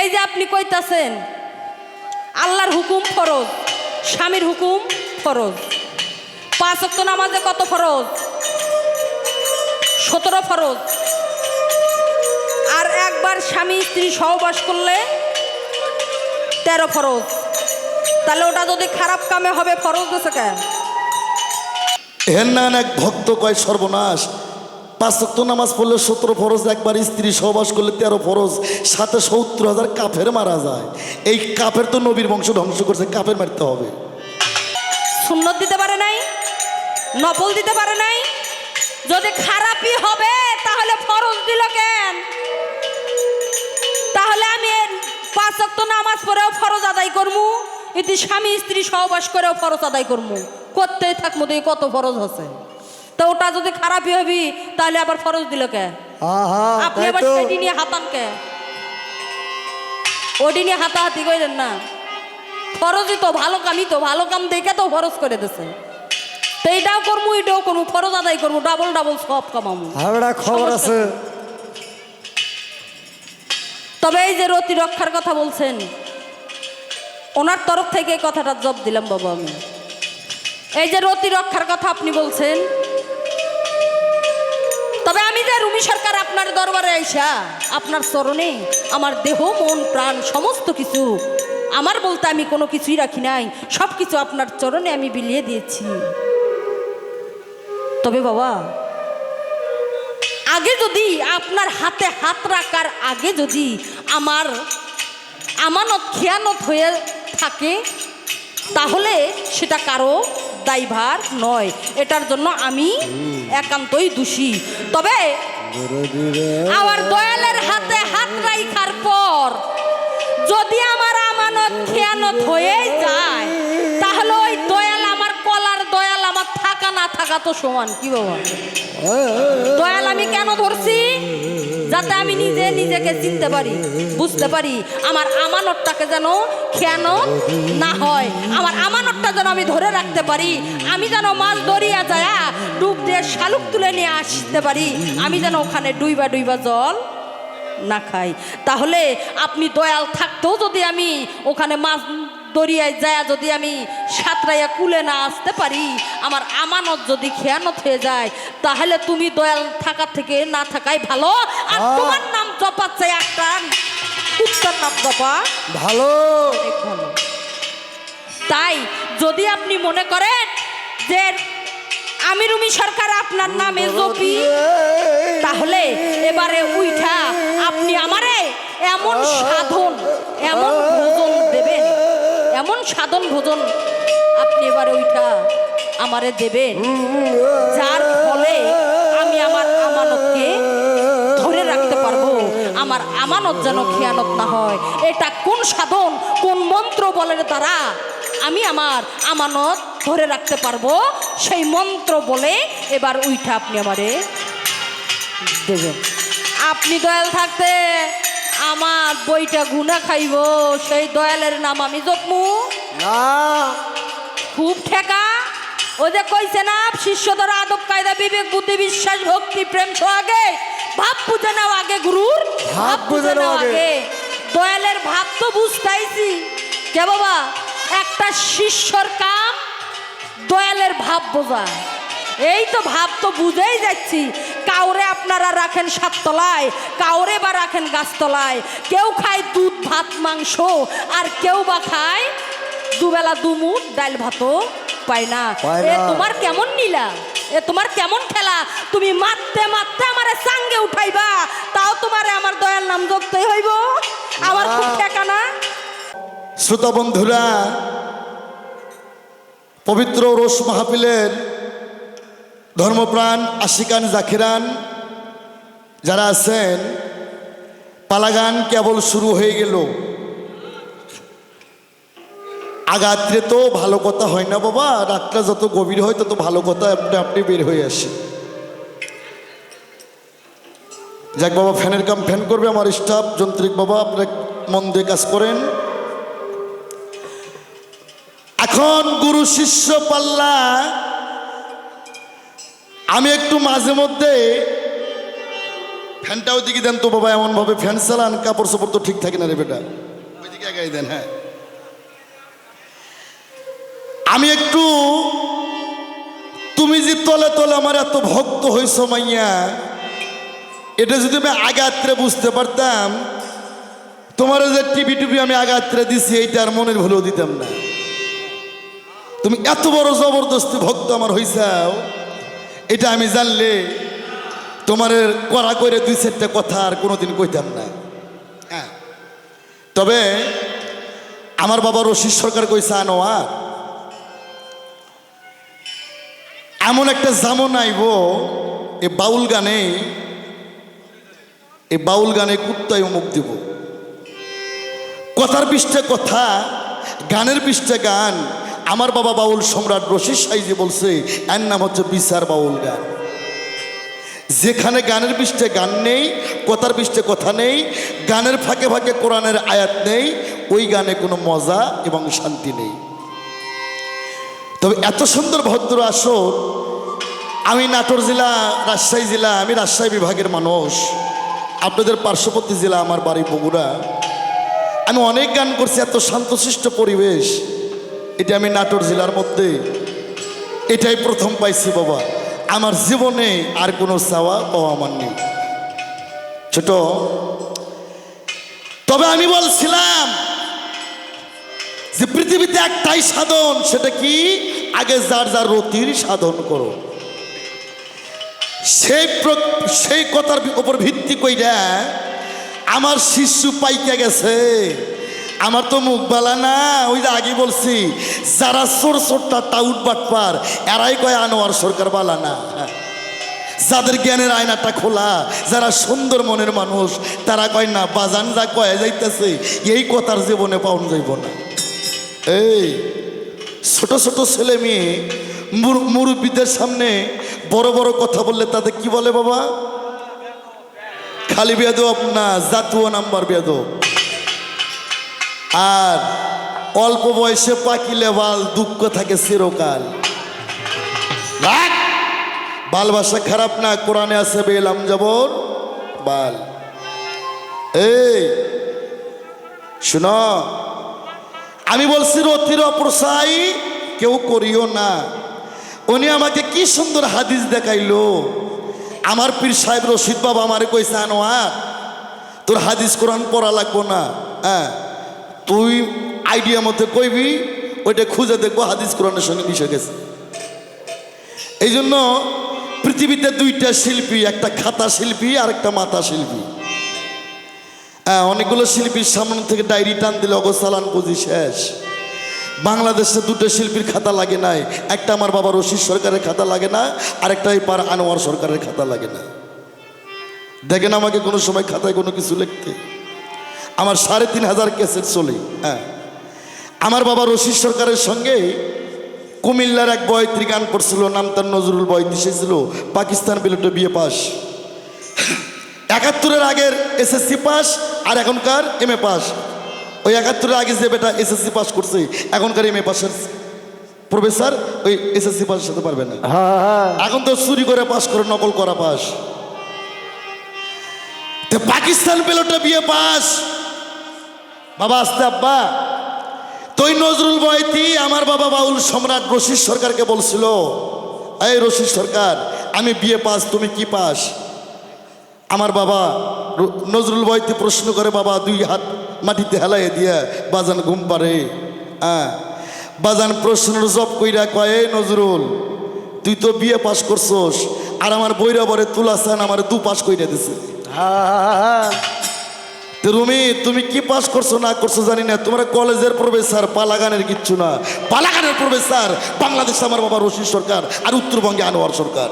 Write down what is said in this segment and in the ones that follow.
এই যে আপনি কইতাছেন, আল্লাহর হুকুম ফরজ, স্বামীর হুকুম ফরজ। পাঁচ অক্ত নামাজে কত ফরজ? সতেরো ফরজ। আর একবার স্বামী স্ত্রী সহবাস করলে তেরো ফরজ। তাহলে ওটা যদি খারাপ কামে হবে, ফরজ দিছে কেন? এক ভক্ত কয় সর্বনাশ। পাঁচ ওয়াক্ত নামাজ পড়লে সতেরো ফরজ, একবার স্ত্রী সহবাস করলে তেরো ফরজ, সাথে সত্তর হাজার কাফের মারা যায়। এই কাফের তো নবীর বংশ ধ্বংস করছে, কাফের মারতে হবে। সুন্নত দিতে পারে নাই? নফল দিতে পারে নাই? যদি খারাপই হবে, তাহলে ফরজ দিল কেন? তাহলে আমি এর পাঁচ ওয়াক্ত নামাজ পড়েও ফরজ আদায় করমু এটি স্বামী স্ত্রী সহবাস করেও ফরজ আদায় করমু। করতেই থাকব দেখি কত ফরজ আছে। তো ওটা যদি খারাপই হবি তাহলে আবার ফরজ দিল কে? আপনি আবার সেটি নিয়ে হাতান কে? ওটি নিয়ে হাতাহাতি করেন না। ফরজই তো ভালো কামই তো ভালো কাম দেখে তো ফরজ করে দিছে। তো এইটাও করব এটাও করব ফরজ আদায় করব ডাবল ডাবল সব কামামু। খবর আছে। তবে এই যে রতি রক্ষার কথা বলছেন ওনার তরফ থেকে এই কথাটা জব দিলাম বাবা আমি। এই যে রতি রক্ষার কথা আপনি বলছেন, তবে আমি যে রুমি সরকার আপনার দরবারে আইসা, আপনার চরণে আমার দেহ, মন, প্রাণ সমস্ত কিছু, আমার বলতে আমি কোনো কিছুই রাখি নাই সব কিছু আপনার চরণে আমি বিলিয়ে দিয়েছি। তবে বাবা, আগে যদি আপনার হাতে হাত রাখার আগে যদি আমার আমানত, খেয়ানত হয়ে থাকে, তাহলে সেটা কারও দায়ভার নয়। এটার জন্য আমি একান্তই দোষী। তবে আমার দয়ালের হাতে হাত রাইখার পর যদি আমার আমানত খেয়ানত হয়ে যায় তাহলে ওই দয়াল আমার কলার দয়াল আমার থাকা না থাকা তো সমান। কি বাবা? দয়াল আমি কেন ধরছি? যাতে আমি নিজে নিজেকে চিনতে পারি, বুঝতে পারি আমার আমানতটাকে যেন খেয়ানো না হয়। আমার আমানতটা যেন আমি ধরে রাখতে পারি। আমি যেন মাছ দরিয়া যায় ডুব দিয়ে শালুক তুলে নিয়ে আসতে পারি। আমি যেন ওখানে ডুইবা ডুইবা জল না খাই। তাহলে আপনি দয়াল থাকতেও যদি আমি ওখানে মাছ দরিয়ায় যায় যদি আমি সাঁতরাইয়া কুলে না আসতে পারি আমার আমানত যদি খেয়ানত হয়ে যায় তাহলে তুমি দয়াল থাকার থেকে না থাকাই ভালো। আর। তোমার নাম জপা চাই একটা। কুত্তার নাম জপা। ভালো। তাই যদি আপনি মনে করেন যে আমি রুমি সরকার আপনার নামে জপি, তাহলে এবারে উইঠা আপনি আমারে এমন সাধন, এমন ভোজন দেবেন, এমন সাধন ভোজন আপনি এবারে উইঠা আমারে দেবেন, যার ফলে আমি আমার আমানতকে ধরে রাখতে পারব, আমার আমানত যেন খেয়ানত না হয়। এটা কোন সাধন, কোন মন্ত্র বলের দ্বারা আমি আমার আমানত ধরে রাখতে পারব। সেই মন্ত্র বলে এবার উইঠা আপনি আমারে দেবেন। আপনি দয়াল থাকতে আমার বইটা গুনা খাইব। সেই দয়ালের নাম আমি জপমু। খুব ঠেকা। ও যে কইছে না শিষ্যদের আদব কায়দা বিবেক বুদ্ধি বিশ্বাস ভক্তি প্রেম সোহাগে ভাব বুঝে নাও আগে গুরুর। ভাব বুঝে নাও আগে। দয়ালের ভাব তো বুঝতাইছি। কে বাবা? একটা শিষ্যর কাম দয়ালের ভাব বোঝা। এই তো ভাব তো বুঝেই যাচ্ছি। কাউরে আপনারা রাখেন সাততলায় কাউরে বা রাখেন গাছতলায়। কেউ খায় দুধ ভাত মাংস আর কেউ বা খায় দুবেলা দুমুট ডাল ভাতও পায় না। এ তোমার কেমন নীলা? এ তোমার কেমন খেলা? তুমি মারতে মারতে আমার সাঙ্গে উঠাইবা তাও তোমারে আমার দয়াল নাম জপতেই হইব। আমার খুব না। ঠেকা না। শ্রোতা বন্ধুরা পবিত্র রোষ মাহফিলের ধর্মপ্রাণ আশিকান জাকিরান যারা আছেন, পালাগান কেবল শুরু হয়ে গেল। আগাত্রে তো ভালো কথা হয় না বাবা, রাতটা যত গভীর হয় তত ভালো কথা আপনি আপনি বের হয়ে আসে যাক বাবা, ফ্যানের কাম ফ্যান করবে আমার স্টাফ, যন্ত্রিক বাবা, আপনার মন দিয়ে কাজ করেন। এখন গুরু শিষ্য পাল্লা। আমি একটু মাঝে মধ্যে ফ্যানটা ওইদিকে দেন তো বাবা, এমনভাবে ফ্যান চালান, কাপড় চোপড় তো ঠিক থাকে না রে বেটা। ওইদিকে দেন হ্যাঁ। আমি একটু, তুমি যে তলে তলে আমার এত ভক্ত হইছ মাইয়া, এটা যদি আমি আগাত্রে বুঝতে পারতাম তোমার যে টিভি টিভি আমি আগাত্রে দিছি, এইটা আর মনের ভুলেও দিতাম না। তুমি এত বড় জবরদস্তি ভক্ত আমার হইসাও এটা আমি জানলে তোমার করা করে দুই চারটা কথা আর কোনোদিন কইতাম না। হ্যাঁ। তবে আমার বাবা রশিদ সরকার কইছে, আনোয়ার, এমন একটা জামন আইব এ বাউল গানে, এ বাউল গানে কুত্তায় মুখ দিব। কথার পৃষ্ঠে কথা, গানের পৃষ্ঠে গান আমার বাবা বাউল সম্রাট রশিদ সাইজি বলছে, এর নাম হচ্ছে বিচার বাউল গান। যেখানে গানের পৃষ্ঠে গান নেই, কথার পৃষ্ঠে কথা নেই, গানের ফাঁকে ফাঁকে কোরআনের আয়াত নেই, ওই গানে কোনো মজা এবং শান্তি নেই। তবে এত সুন্দর ভদ্র আসর, আমি নাটোর জেলা, রাজশাহী জেলা, আমি রাজশাহী বিভাগের মানুষ। আপনাদের পার্শ্ববর্তী জেলা আমার বাড়ি বগুড়া। আমি অনেক গান করছি, এত শান্তশিষ্ট পরিবেশ। এটা আমি নাটোর জেলার মধ্যে। এটাই প্রথম পাইছি বাবা। আমার জীবনে আর কোনো চাওয়া পাওয়া আমার নেই। ছোট, তবে আমি বলছিলাম যে পৃথিবীতে একটাই সাধন, সেটা কি? আগে যার যার রতির সাধন করো। সেই সেই কথার উপর ভিত্তি কইরা আমার শিশু পাইকে গেছে। আমার তো মুখ বালা না, ওই যে আগে বলছি, যারা চোর চোরটা টাউট বাটপার, এরাই কয় আনোয়ার সরকার বালা না। যাদের জ্ঞানের আয়নাটা খোলা, যারা সুন্দর মনের মানুষ, তারা কয় না, বাজান যা কয়ে যাইতেছে, এই কথার জীবনে পাওন যাইব না। এই ছোট ছোট ছেলে মেয়ে, মুর- মুরব্বীদের সামনে বড় বড় কথা বললে তাদের কি বলে বাবা? খালি বেদব না, জাতুয়া নাম্বার বেদব আর অল্প বয়সে পাকিলে বাল, দুঃখ থাকে চিরকাল। রাখ! বাল ভাষা খারাপ না, কোরআনে আছে বেলাম যাবর বাল। এই, শুনো, আমি বলছি রতির অপ্রসাই কেউ করিও না। উনি আমাকে কি সুন্দর হাদিস দেখাইলো। আমার পীর সাহেব রশিদ বাবা আমারে কইছে, আনোয়ার, তোর হাদিস কোরআন পড়া লাগবো না। হ্যাঁ। তুই আইডিয়া মতো কইবি, ওইটা খুঁজে দেখব, হাদিস কোরআনের সঙ্গে মিশে গেছে। এই জন্য পৃথিবীতে দুইটা শিল্পী, একটা খাতা শিল্পী আর একটা মাথা শিল্পী। হ্যাঁ অনেকগুলো শিল্পীর সামনে থেকে ডায়েরি টান দিলে অগসালান পুঁজি শেষ। বাংলাদেশে দুটো শিল্পীর খাতা লাগে নাই। একটা আমার বাবা রশিদ সরকারের খাতা লাগে না আর একটা এই পার আনোয়ার সরকারের খাতা লাগে না। দেখেন আমাকে কোনো সময় খাতায় কোনো কিছু লিখতে। আমার সাড়ে তিন হাজার ক্যাসেট চলে হ্যাঁ। আমার বাবা রশিদ সরকারের সঙ্গে কুমিল্লার এক বয়ত্রী গান করছিল নাম তার নজরুল বয়ত্রী সে ছিল পাকিস্তান বিলুটে বিয়ে পাস। একাত্তরের আগের এসএসসি পাস আর এখনকার এম এ পাস। ওই একাত্তরের আগে যে বেটা এসএসসি পাস করছে এখনকার এম এ পাসের প্রফেসর ওই এসএসসি পাসের সাথে পারবে না। হ্যাঁ হ্যাঁ। এখন তো চুরি করে পাস করে নকল করা পাস। তো পাকিস্তান পেলোটা বিয়ে পাস। বাবা আসতে আব্বা। তুই নজরুল বয়তি আমার বাবা বাউল সম্রাট রশিদ সরকারকে বলছিল, এই রশিদ সরকার, আমি বিয়ে পাস, তুমি কি পাস? আমার বাবা নজরুল বয়তি প্রশ্ন করে, বাবা, দুই হাত মাটিতে হেলাই দিয়া বাজান ঘুম পারে হ্যাঁ। বাজান প্রশ্নের জব কইরা কয়, "এই নজরুল, তুই তো বিয়ে পাস করছস, আর আমার বইরা বরে তুলাসান আমার দু পাস কইরা দিছে। হ্যাঁ তো রুমি, তুমি কি পাস করছ, না করছ জানি না। তোমরা কলেজের প্রফেসর, পালাগানের কিচ্ছু না। পালাগানের প্রফেসর, বাংলাদেশ আমার বাবা রশিদ সরকার আর উত্তরবঙ্গে আনোয়ার সরকার।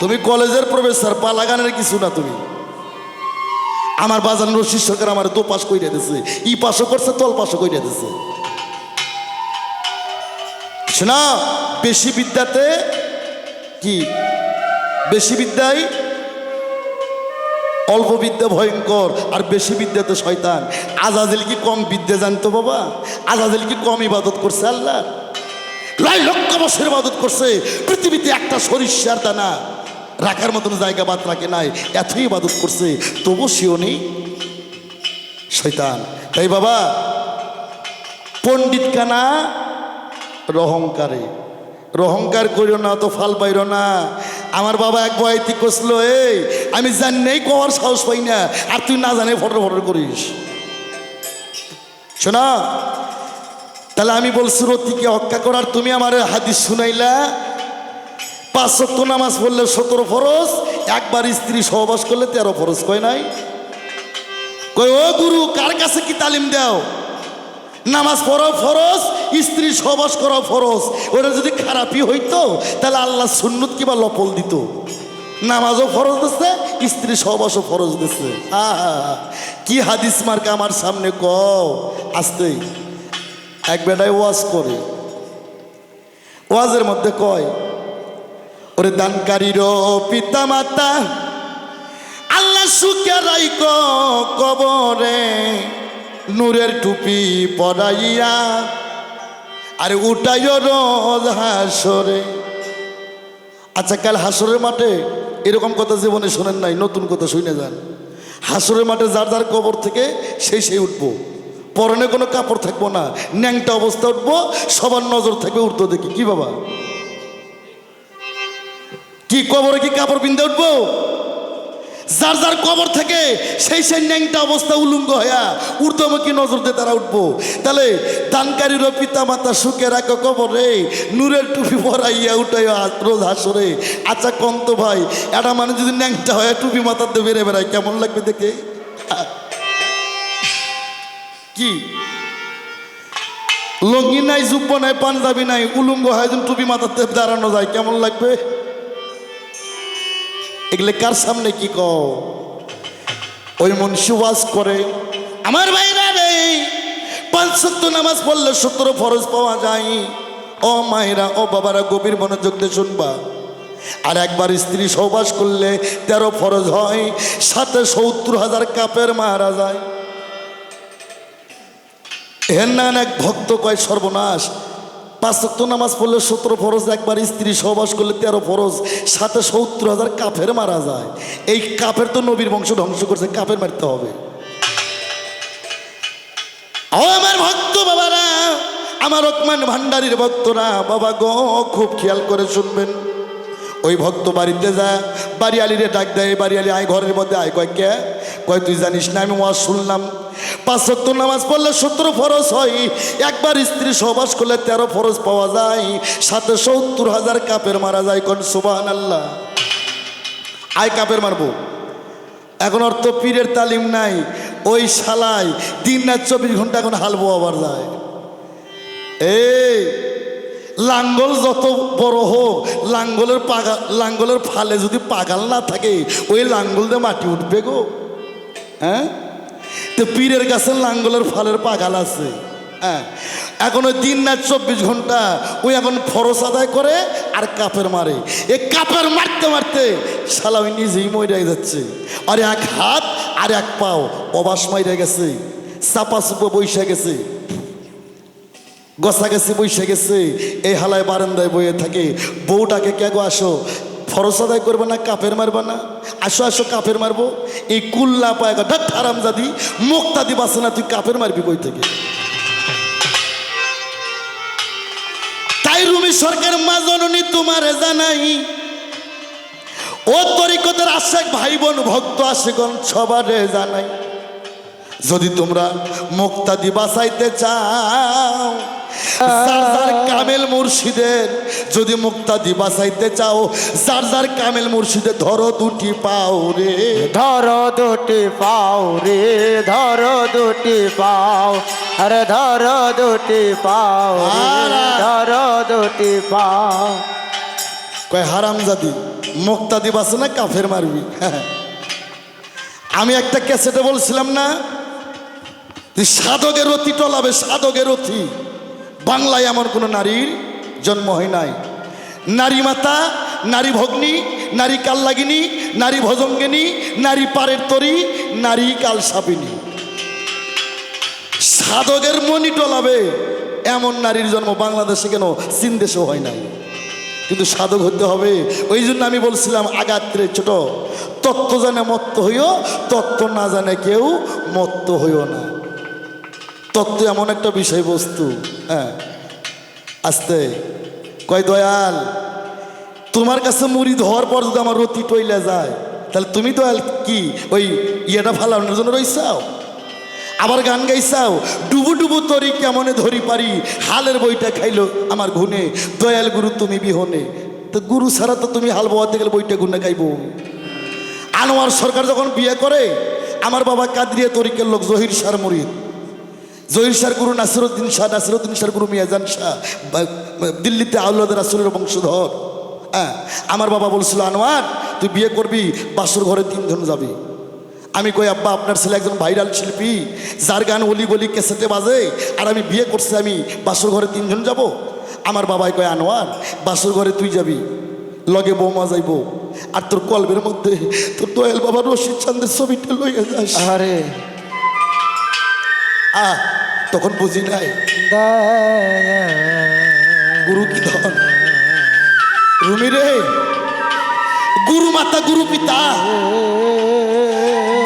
তুমি কলেজের প্রফেসর, পালাগানের কিছু না তুমি। আমার বাজান রশিদ সরকার আমার দো পাশ কইরা দিছে। ই পাশও করছে, তল পাশও কইরা দিছে। শোনা, বেশি বিদ্যাতে কি? বেশি বিদ্যায় অল্প বিদ্যা ভয়ঙ্কর, আর বেশি বিদ্যা তো শয়তান। আজাজিল কি কম বিদ্যা জানতো বাবা? আজাজিল কি কম ইবাদত করছে আল্লাহ? লাই লক্ষ বছর ইবাদত করছে। পৃথিবীতে একটা সরিষার দানা রাখার মতন জায়গা বাদ রাখে নাই। এতই ইবাদত করছে তবু সেও নেই। শৈতান তাই বাবা পণ্ডিত কানা রহংকারে। রহংকার করিও না তো ফাল পাইর না। আমার বাবা এক বয়তি কষলো এই, আমি জানি নেই, কওয়ার সাহস পাই না, আর তুই না জানে ফটো ফটো করিস। শোনা, তাহলে আমি বলছি, রতিকে হত্যা করার তুমি আমার হাদিস শুনাইলা। পাঁচ সত্য নামাজ পড়লে সতেরো ফরজ, একবার স্ত্রী সহবাস করলে তেরো ফরজ, কয় নাই? কই ও গুরু, কার কাছে কি তালিম দাও? নামাজ পড়াও ফরজ স্ত্রী সহবাস করা ফরজ। ওটা যদি খারাপই হইতো, তাহলে আল্লাহ সুন্নত কিবা লপল দিত। নামাজও ফরজ দিচ্ছে স্ত্রী সহবাসও ফরজ দিচ্ছে আহা, কি হাদিস মার্কে আমার সামনে ক আসতে, এক বেটায় ওয়াজ করে। ওয়াজের মধ্যে কয়, ওরে দানকারীর পিতা মাতা আল্লাহ সুখে রাইক কবরে, নূরের টুপি পরাইয়া আরে উঠাইও রোজ হাসরে। আচ্ছা কাল হাসরের মাঠে এরকম কথা জীবনে শোনেন নাই, নতুন কথা শুনে যান। হাসরের মাঠে যার যার কবর থেকে সেই সেই উঠবো। পরনে কোনো কাপড় থাকব না, ন্যাংটা অবস্থা উঠবো, সবার নজর থাকবে উঠতো দেখি, কি বাবা? কি কবরে কি কাপড় পিনতে উঠবো? যার যার কবর থেকে সেই সেই ন্যাংটা অবস্থা উলুঙ্গ হইয়া ঊর্ধ্বমুখী নজর দিয়ে তারা উঠবো। তাহলে দানকারীর পিতা মাতা সুখে রাখো কবরে নূরের টুপি পরাইয়া উঠাই রোজ হাসরে। আচ্ছা কন্ত ভাই এটা মানে যদি ন্যাংটা হয় টুপি মাথাতে বেড়ে বেড়ায়, কেমন লাগবে দেখে? কি? লঙ্গি নাই, জুব্ব নাই, পাঞ্জাবি নাই, উলুঙ্গ হয় টুপি মাথাতে দাঁড়ানো যায়, কেমন লাগবে? এগুলো কার সামনে কি কও? ওই মনীষী ওয়াজ করে, আমার ভাইরা রে, পাঁচ সত্য নামাজ পড়লে সত্তর ফরজ পাওয়া যায়। ও মায়েরা, ও বাবারা, গভীর মনোযোগ দিয়ে শুনবা। আর একবার স্ত্রী সহবাস করলে তেরো ফরজ হয়, সাথে সত্তর হাজার কাপের মারা যায় হেন্নান এক ভক্ত কয়, সর্বনাশ পাঁচ সত্য নামাজ পড়লে সতেরো ফরজ, একবার স্ত্রী সহবাস করলে তেরো ফরজ, সাথে সত্তর হাজার কাফের মারা যায়। এই কাফের তো নবীর বংশ ধ্বংস করছে, কাফের মারতে হবে। আমার ভক্ত বাবারা, আমার রকমান ভান্ডারির ভক্তরা, বাবা গো, খুব খেয়াল করে শুনবেন। ওই ভক্ত বাড়িতে যা, বাড়িয়ালিরে ডাক দেয়, বাড়িয়ালি আয় ঘরের মধ্যে আয়। কয়, কে? কয়, তুই জানিস না, আমি ওয়াজ শুনলাম। পাঁচ সত্তর নামাজ পড়লে সতেরো ফরজ হয়। একবার স্ত্রী সহবাস করলে তেরো ফরজ পাওয়া যায়। সাথে সত্তর হাজার কাপের মারা যায় কোন? সুবাহান আল্লাহ আয় কাপের মারবো। এখন অর্থ পীরের তালিম নাই। ওই শালায় দিন রাত চব্বিশ ঘণ্টা এখন হাল বোয়াবার যায়। এই, লাঙ্গল যত বড় হোক, লাঙ্গলের পাগা, লাঙ্গলের ফালে যদি পাগাল না থাকে, ওই লাঙ্গল দিয়ে মাটি উঠবে গো। হ্যাঁ? তো পীরের কাছে লাঙ্গলের ফালের পাগাল আছে। হ্যাঁ এখন ওই দিন না চব্বিশ ঘণ্টা ওই এখন খরচ আদায় করে আর কাপের মারে। এ কাপের মারতে মারতে শালা ওই নিজেই মরে যাচ্ছে। আর এক হাত আর এক পাও অবাস মাইরে গেছে। চাপা চুপো বৈশা গেছে। গসা গেছে বৈশা গেছে। এই হালায় বারান্দায় বইয়ে থাকে। বউটাকে কে গো আসো? ফরস আদায় করবে না কাপের মারবে না? আসো আসো কাপের মারবো। এই কুল্লা পায় ডাক হারাম জাদি মুক্তা দিবাসে না তুই কাপের মারবি কই থেকে? তাই রুমি সরকার মা জননী তোমার জানাই। ও তরিকতের আশেক ভাই বোন ভক্ত আশেগণ সবারে জানাই। যদি তোমরা মুক্তাদি বাঁচাইতে চাও যার যার কামেল মুর্শিদের যদি মুক্তাদি বাঁচাইতে চাও যার যার কামেল মুর্শিদের ধরো দুটি পাও রে। ধরো দুটি পাও রে ধরো দুটি পাও আরে ধরো দুটি পাও। ধরো দুটি পাও। কয় হারাম জাদি মুক্তাদি বাঁচে না কাফের মারবি। আমি একটা ক্যাসেটে বলছিলাম না সাধকের রথি টলাবে সাধকের রথি বাংলায় এমন কোনো নারীর জন্ম হয় নাই। নারী মাতা, নারী ভগ্নী, নারী কাল্লাগিনী, নারী ভজঙ্গিনী, নারী পারের তরি, নারী কাল সাপিনী সাধকের মনি টলাবে এমন নারীর জন্ম বাংলাদেশে কেন চীন দেশেও হয় নাই। কিন্তু সাধক হতে হবে, ওই জন্য আমি বলছিলাম আগাত্রে ছোট, তত্ত্ব জানে মত্ত হইও, তত্ত্ব না জানে কেউ মত্ত হইও না। তত্ত্ব এমন একটা বিষয়বস্তু হ্যাঁ। আস্তে, কয় দয়াল, তোমার কাছে মুড়ি ধোয়ার পর যদি আমার রতি টইলে যায়, তাহলে তুমি দয়াল কি? ওই ইয়েটা ফালানোর জন্য রইসাও আবার গান গাইছাও? ডুবু ডুবু তরি কেমনে ধরি পারি? হালের বইটা খাইলো আমার ঘুনে দয়াল গুরু, তুমি বিহনে। তো গুরু ছাড়া তো তুমি হাল বোয়াতে গেলে বইটা গুনে গাইবো। আনোয়ার সরকার যখন বিয়ে করে, আমার বাবা কাদরিয়া তরিকের লোক জহির শাহ মুরিদ জহির শাহ গুরু নাসিরুদ্দিন শাহ নাসিরুদ্দিন শাহ গুরু মিয়াজান শাহ দিল্লিতে আউলাদ রাসুলের বংশধর। হ্যাঁ আমার বাবা বলছিল আনোয়ার তুই বিয়ে করবি বাসর ঘরে তিনজন যাবি। আমি কই আব্বা আপনার ছেলে একজন ভাইরাল শিল্পী যার গান অলি গলি কেসেটে বাজে আর আমি বিয়ে করছি আমি বাসর ঘরে তিনজন যাব? আমার বাবাই কয় আনোয়ার বাসর ঘরে তুই যাবি লগে বৌমা যাইব আর তোর কলবের মধ্যে তোর দয়াল বাবা রশিদ চান্দের ছবিটা লইয়া যাস। আরে আহ তখন বুঝি নাই। গুরু কি ধন? রুমি রে, গুরু মাতা, গুরু পিতা।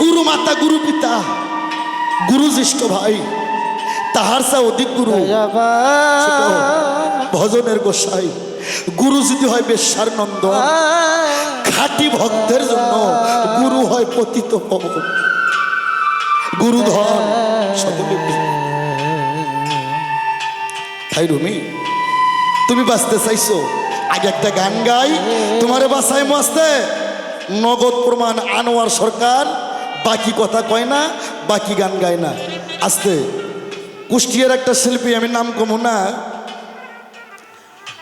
গুরু মাতা, গুরু পিতা। গুরু জ্যেষ্ঠ ভাই, তাহার চা অধিক গুরু। ভজনের গোসাই। গুরু যদি হয় বেশ্যার নন্দ খাটি ভক্তের জন্য গুরু হয় পতিত পবন। গুরু ধন, সকলে তাই রুমি, তুমি বাঁচতে চাইছো? আগে একটা গান গাই, তোমারে বাসায় মস্তে। নগদ প্রমাণ আনোয়ার সরকার, বাকি কথা কয় না, বাকি গান গায় না। আস্তে, কুষ্টিয়ার একটা শিল্পী, আমি নাম কমু না।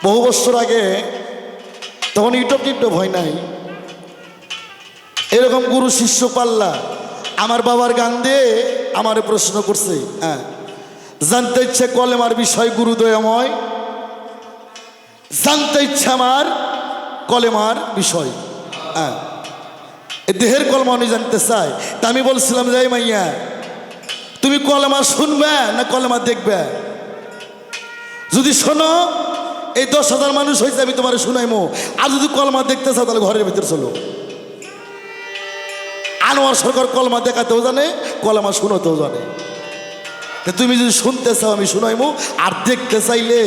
বহু বছর আগে, তখন ইউটিউব টিউটিউব হয় নাই। এরকম গুরু শিষ্য পাল্লা, আমার বাবার গান দিয়ে আমার প্রশ্ন করছে হ্যাঁ। জানতে ইচ্ছে কলেমার বিষয় গুরুদয়ময়। জানতে ইচ্ছে আমার কলেমার বিষয়। হ্যাঁ দেহের কলমা উনি জানতে চায় তা আমি বলছিলাম যে মাইয়া, তুমি কলেমা শুনবে না কলেমা দেখবে? যদি শোনো, এই দশ হাজার মানুষ হয়েছে আমি তোমার শুনাইমো। আর যদি কলমা দেখতে চাও, তাহলে ঘরের ভিতরে চলো। আনোয়ার সরকার কলমা দেখাতেও জানে, কলমা শুনোতেও জানে। তা তুমি যদি শুনতে চাও আমি শুনাইমু। আর দেখতে চাইলে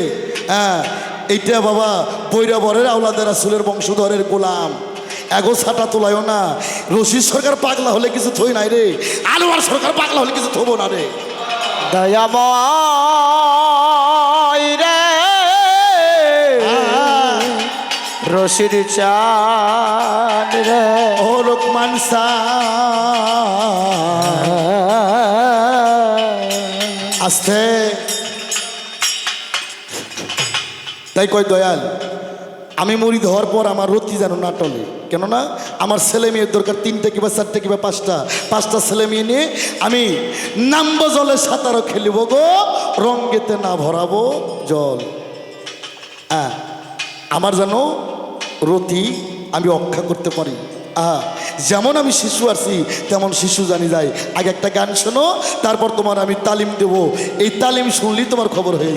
হ্যাঁ এইটা বাবা বৈরাবরের আওলাদের আসুলের বংশধরের গোলাম। এগো ছাটা তোলায়ও না। রশিদ সরকার পাগলা হলে কিছু থই নাই রে। আনোয়ার সরকার পাগলা হলে কিছু থবো না রে। রে। রশিদ চাঁদ রে। ও লোকমান আস্তে। তাই কয়, দয়াল, আমি মরি হওয়ার পর আমার রতি যেন না টলে। কেননা আমার ছেলে মেয়ের দরকার তিনটে কিংবা চারটে কিংবা পাঁচটা। পাঁচটা ছেলে মেয়ে নিয়ে আমি নামব জলে সাঁতারও খেলিব গো, রঙ্গেতে না ভরাবো জল। হ্যাঁ আমার যেন রতি আমি রক্ষা করতে পারি। আহা, যেমন আমি শিশু আছি তেমন শিশু জানি যাই আগে একটা গান শোনো, তারপর তোমার আমি তালিম দেব। এই তালিম শুনলেই তোমার খবর হয়ে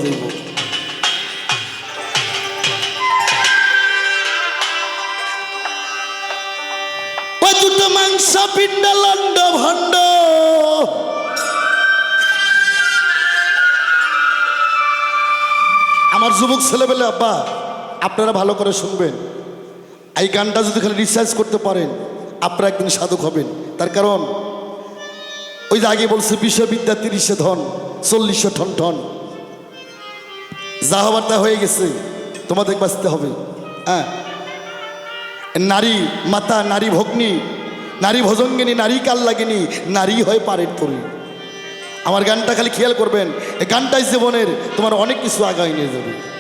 ওই দুটো মাংস ভণ্ড। আমার যুবক ছেলেবেলে, আব্বা, আপনারা ভালো করে শুনবেন। এই গানটা যদি খালি রিসার্চ করতে পারেন, আপনারা একদিন সাধক হবেন। তার কারণ, ওই যে আগে বলছে, বিশ্ববিদ্যা তিরিশে ধন, চল্লিশে ঠন ঠন। যা হবার তা হয়ে গেছে, তোমাদের বাঁচতে হবে। হ্যাঁ। নারী, মাতা, নারী ভগ্নী, নারী ভজঙ্গিনী, নারী কাল লাগেনি নারী হয়ে পারের তরী। আমার গানটা খালি খেয়াল করবেন এই গানটাই জীবনের তোমার অনেক কিছু আগায় নিয়ে যাবে।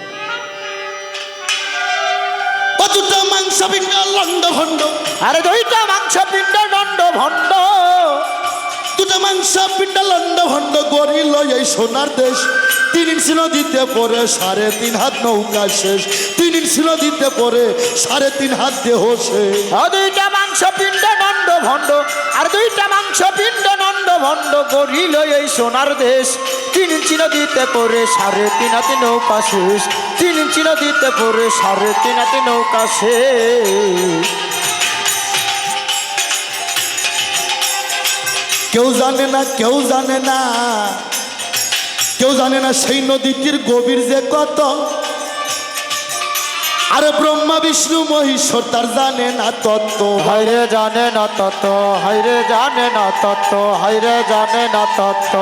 মাংস পিণ্ড লন্ড ভণ্ড। আরে দুইটা মাংস পিণ্ড দণ্ড ভণ্ড। দুটো মাংস পিণ্ড লন্ড ভণ্ড গরিল এই সোনার দেশ। তিন ইঞ্চি নদীতে পরে সাড়ে তিন হাত নৌকা শেষ। তিন ইঞ্চি নদীতে পরে সাড়ে তিন হাত দেহ শেষ। দুইটা মাংস পিণ্ড নন্দ ভণ্ড, আর দুইটা মাংস পিণ্ড নন্দ ভণ্ড গড়িল এই সোনার দেশ। তিন ইঞ্চি নদীতে পড়ে সাড়ে তিন হাতে নৌকা শেষ। তিন ইঞ্চি নদীতে পড়ে সাড়ে তিন হাতে নৌকা শেষ। কেউ জানে না, কেউ জানে না, কেউ জানে না সেই নদীটির গভীর যে কত আরে ব্রহ্মা বিষ্ণু মহেশ্বর তার জানে না তত্ত্ব। হাইরে জানে না তত হাইরে জানে না তত হাইরে জানে না তত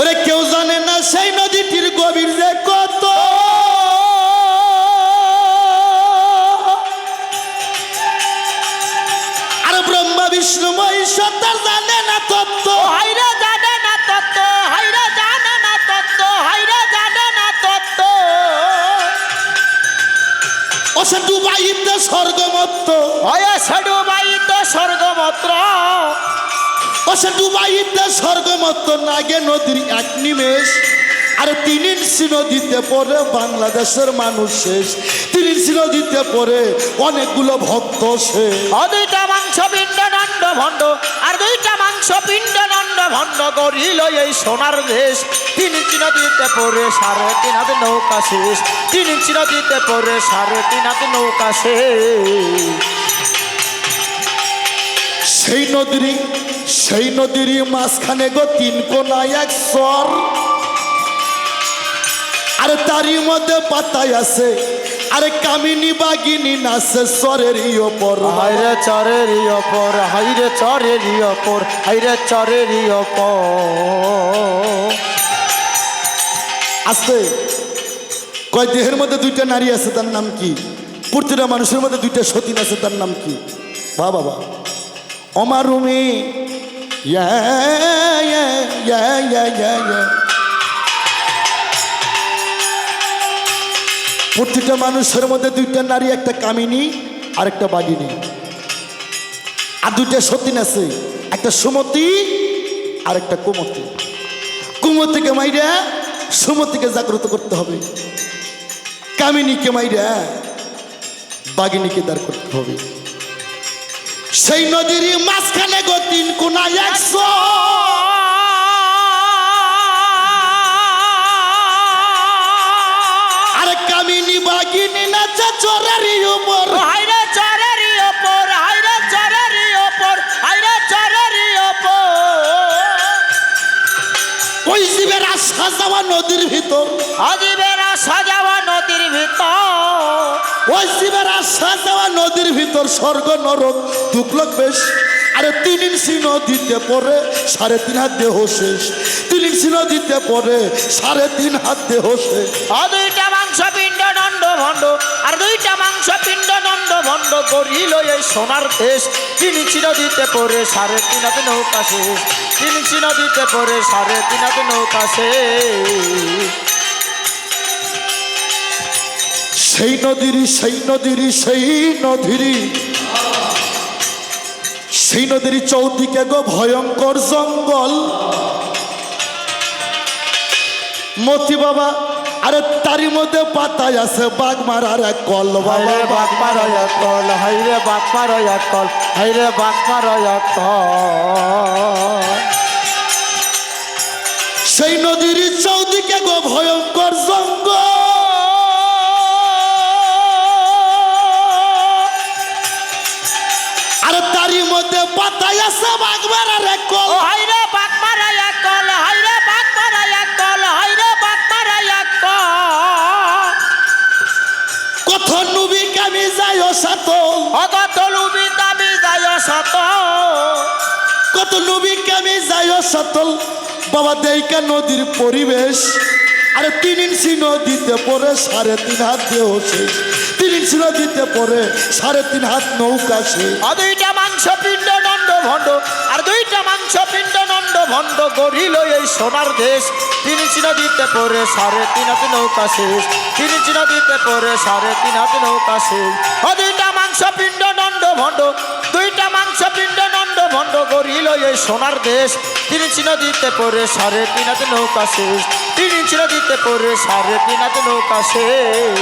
ওরে কেউ জানে না সেই নদীটির গভীর যে কত। আর ব্রহ্মা বিষ্ণু মহেশ্বর তার জানে না তত্ত্ব। ও সে ডুবাইতে স্বর্গমত্ত হয় সাডু বাই তো স্বর্গমত্র। ও সে ডুবাইতে স্বর্গমত্ত নাগে নদীর এক নিমেষ। আর তিন ইঞ্চি নদীতে পড়ে বাংলাদেশের মানুষ শেষ। তিন ইঞ্চি নদীতে পরে অনেকগুলো ভক্ত শেষ। দুইটা মাংস পিণ্ড নন্দ ভণ্ড আর দুইটা মাংস পিণ্ড নন্দ ভণ্ড গড়িল এই সোনার দেশ। তিন ইঞ্চি নদীতে পড়ে সাড়ে তিন হাতে নৌকা শেষ। তিন ইঞ্চি নদীতে পড়ে সাড়ে তিন হাতে নৌকা শেষ। সেই নদীর সেই নদীর মাঝখানে গো তিন কোনা এক স্বর। আরে তারই মধ্যে পাতায় আছে, আরে কামিনী বাগিনী নাচে স্বরের ওপর হাইরে চরের ওপর হাইরে চরের ওপর হাইরে চরের ওপর আস্তে। কয়, দেহের মধ্যে দুইটা নারী আছে, তার নাম কি? প্রতিটা মানুষের মধ্যে দুইটা সতীন আছে, তার নাম কি? বা বাবা অমার রুমি। প্রতিটা মানুষের মধ্যে দুইটা নারী, একটা কামিনী আর একটা বাগিনী। আর দুইটা সতীন আছে, একটা সুমতি আর একটা কুমতি। কুমতিকে মাইরা সুমতিকে জাগ্রত করতে হবে। কামিনীকে মাইরা বাগিনীকে দাঁড় করতে হবে। সেই নদীর মাঝখানে গতিন কোনায় কোনা একশো। যাওয়া নদীর ভিতর। অজীবেরা সাজাওয়া নদীর ভিতর। ওই শিবেরা সাজাওয়া নদীর ভিতর। স্বর্গ নরক দুকলক বেশ। আরে তিন ইঞ্চি নদীতে পরে সাড়ে তিন হাত দেহ শেষ। তিন ইঞ্চি নদীতে পরে সাড়ে তিন হাত দেহ শেষ। ভণ্ড, আর দুইটা মাংস পিণ্ড নন্দ ভণ্ড গড়িল এই সোনার দেশ। তিন ইঞ্চি নদীতে পড়ে সাড়ে তিন হাতে নৌকা শেষ। তিন ইঞ্চি নদীতে পড়ে সাড়ে তিন হাতে নৌকা সেই নদীর সেই নদীর সেই নদীর। সেই নদীর চৌদিকে গো ভয়ঙ্কর জঙ্গল। মতি বাবা আরে তারই মধ্যে পাতায় আছে বাঘ মারার এক কল বাবা। বাঘ মারয়া কল হাইরে বাঘ মারয়া কল হাইরে বাঘ মারয়া কল। সেই নদীর চৌদিকে গো ভয়ঙ্কর জঙ্গল। আর তারই মধ্যে পাতায় আছে বাঘ মারার এক কল। সাত। অগত লুবি দাবি যায় শত কত নবী কামি যায় সাতল বাবা দেইকা নদীর পরিবেশ। আরে তিন ইঞ্চি নদীতে পরে সাড়ে তিন হাত দেহ শেষ তিন ইঞ্চি নদীতে পরে সাড়ে তিন হাত নৌকা শেষ আর দুইটা মাংস পিণ্ড নন্দ ভণ্ড। আর দুইটা মাংস পিণ্ড নন্দ ভণ্ড গড়িল এই সোনার দেশ। তিন ইঞ্চি নদীতে পরে সাড়ে তিন হাতে নৌকা শেষ। তিন ইঞ্চি নদীতে পরে সাড়ে তিন হাতে নৌকা শেষ। মাংস পিণ্ড নন্দ ভণ্ড দুইটা মাংস পিণ্ড নন্দ ভণ্ড গড়িল এই সোনার দেশ তিন ইঞ্চি নদীতে পড়ে সাড়ে তিন হাতে নৌকা শেষ তিন ইঞ্চি নদীতে পড়ে সাড়ে তিন হাতে নৌকা শেষ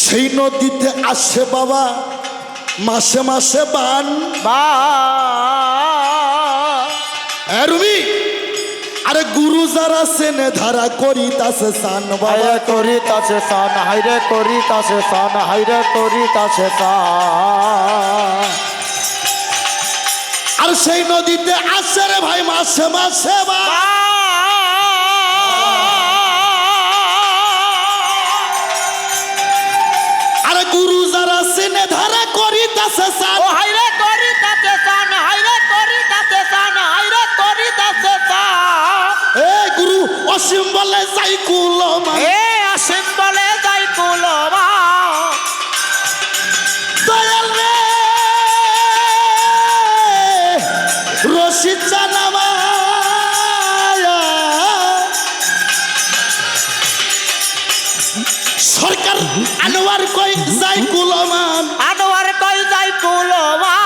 সেই নদীতে আসে বাবা মাসে মাসে বান। বা। রুমি? আরে গুরু যারা সেনে ধারা করিতাছে সান বাবা। হাইরে করিতাছে সান হাইরে করি তাছে সান হাইরে করিতাছে সান। আর সেই নদীতে আসে রে ভাই মাসে মাসে বান। অসীম বলে যাই কুলম এ আসিম বলে যাই দয়াল রে! রশিদ জানামা সরকার আনোয়ার কই যাই কুলমান আনোয়ার কই যাই কুলমা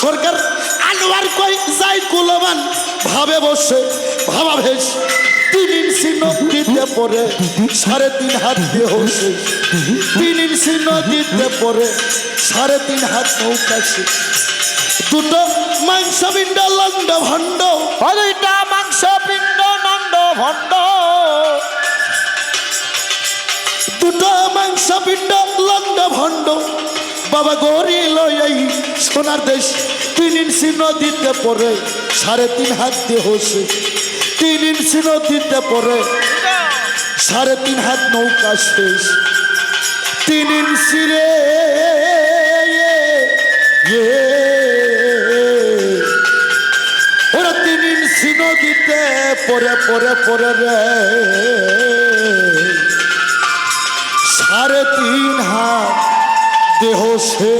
সরকার আনোয়ার কই যাই কুলমান ভাবে বসে ভাবা ভেস তিন ইঞ্চি নদীতে পড়ে সাড়ে তিন হাত দিয়ে হসে। তিন ইঞ্চি নদীতে পড়ে সাড়ে তিন হাত নৌকা সে দুটো মাংস বিন্ড লন্ড ভণ্ড দুইটা মাংস পিণ্ড নন্দ ভণ্ড। দুটো মাংস পিণ্ড লন্ড ভণ্ড। বাবা গরি লই সোনার দেশ। তিন ইঞ্চি নদীতে পড়ে সাড়ে তিন হাত দিয়ে হসে। তিন ইঞ্চি নদীতে পড়ে সাড়ে তিন হাত নৌকা শেষ। তিন ইঞ্চি রে ওরা তিন ইঞ্চি নদীতে পরে পরে পরে রে। সাড়ে তিন হাত দেহ সে